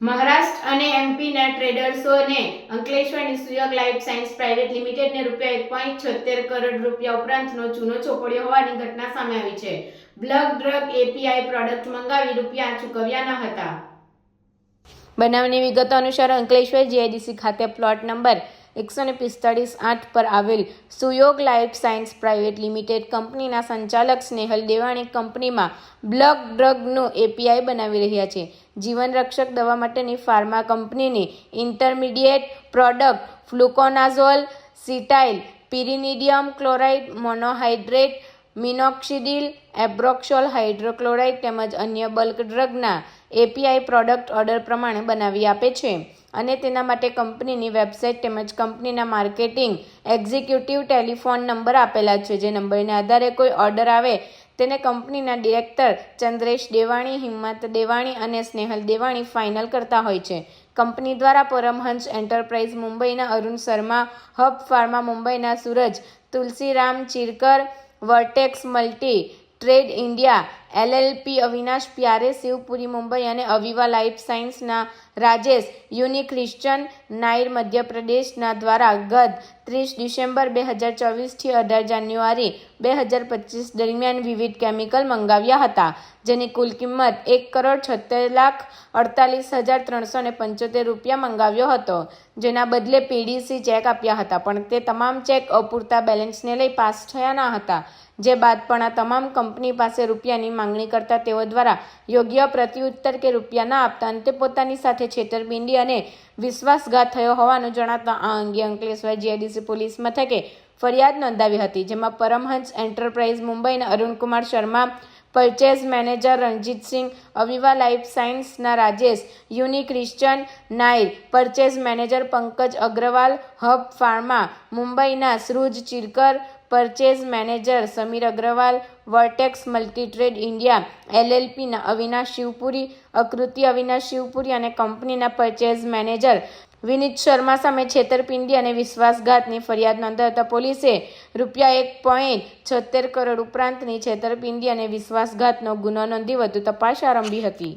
મહારાષ્ટ્ર અને એમપીના ટ્રેડર્સોને Ankleshwar Suyog life science private લિમિટેડને રૂપિયા એક પોઈન્ટ છોતેર કરોડ રૂપિયા ઉપરાંતનો ચૂનો ચોપડ્યો હોવાની ઘટના સામે આવી છે. બ્લડ ડ્રગ એપીઆઈ પ્રોડક્ટ મંગાવી રૂપિયા ચૂકવ્યા ન હતા. બનાવની વિગતો અનુસાર અંકલેશ્વર જીઆઈડીસી ખાતે પ્લોટ નંબર એકસો ને પિસ્તાળીસ આઠ પર આવેલ Suyog life science private limited કંપનીના સંચાલક સ્નેહલ દેવાણી કંપનીમાં બ્લક ડ્રગનું એપીઆઈ બનાવી રહ્યા છે. જીવન રક્ષક દવા માટેની ફાર્મા કંપનીની intermediate product fluconazole, cetyl, pyridinium chloride, monohydrate, minoxidil, ambroxol hydrochloride તેમજ અન્ય બલ્ક ડ્રગના એપીઆઈ પ્રોડક્ટ ઓર્ડર પ્રમાણે બનાવી આપે છે. અને તેના માટે કંપનીની વેબસાઇટ તેમજ કંપનીના માર્કેટિંગ એક્ઝિક્યુટિવ ટેલિફોન નંબર આપેલા છે. જે નંબરને આધારે કોઈ ઓર્ડર આવે તેને કંપનીના ડિરેક્ટર ચંદ્રેશ દેવાણી, હિંમત દેવાણી અને સ્નેહલ દેવાણી ફાઇનલ કરતા હોય છે. કંપની દ્વારા પરમહંસ એન્ટરપ્રાઇઝ મુંબઈના અરુણ શર્મા, હબ ફાર્મા મુંબઈના Suraj, Tulsiram Chirkar, vertex multi, trade India LLP, Avinash Pyare, Shivpuri Mumbai અને અવિવા લાઈફ સાયન્સના રાજેશ યુનિ ક્રિશ્ચન નાયર મધ્યપ્રદેશના દ્વારા ગત ત્રીસ ડિસેમ્બર બે હજાર ચોવીસથી અઢાર જાન્યુઆરી બે હજાર પચીસ દરમિયાન વિવિધ કેમિકલ મંગાવ્યા હતા, જેની કુલ કિંમત એક કરોડ છોતેર લાખ અડતાલીસ હજાર ત્રણસો પંચોતેર રૂપિયા મંગાવ્યો હતો, જેના બદલે પીડીસી ચેક આપ્યા હતા, પણ તે તમામ ચેક અપૂરતા બેલેન્સને લઈ પાસ થયા ન હતા, જે બાદ પણ આ તમામ કંપની પાસે રૂપિયાની માંગણી કરતા તેઓ દ્વારા યોગ્ય પ્રત્યુત્તર કે રૂપિયા ના આપતા અંતે પોતાની સાથે છેતરપિંડી અને વિશ્વાસઘાત થયો હોવાનું જણાતા આ અંગે અંકલેશ્વર જીઆઈડીસી પોલીસ મથકે ફરિયાદ નોંધાવી હતી, જેમાં પરમહંસ એન્ટરપ્રાઇઝ મુંબઈના Arunkumar Sharma purchase manager Ranjitsinh, Aviva life સાયન્સના Rajesh, Unnikrishnan Nair, purchase manager Pankaj Agarwal, hub pharma, મુંબઈના Suraj Chirkar, purchase manager Sameer Agarwal, vertex multitrade India, એલએલપીના Avinash Shivpuri, Akruti Avinash Shivpuri અને કંપનીના પરચેઝ મેનેજર વિનીત શર્મા સામે છેતરપિંડી અને વિશ્વાસઘાતની ફરિયાદ નોંધાવતા પોલીસે રૂપિયા એક પોઈન્ટ છોતેર કરોડ ઉપરાંતની છેતરપિંડી અને વિશ્વાસઘાતનો ગુનો નોંધી વધુ તપાસ આરંભી હતી.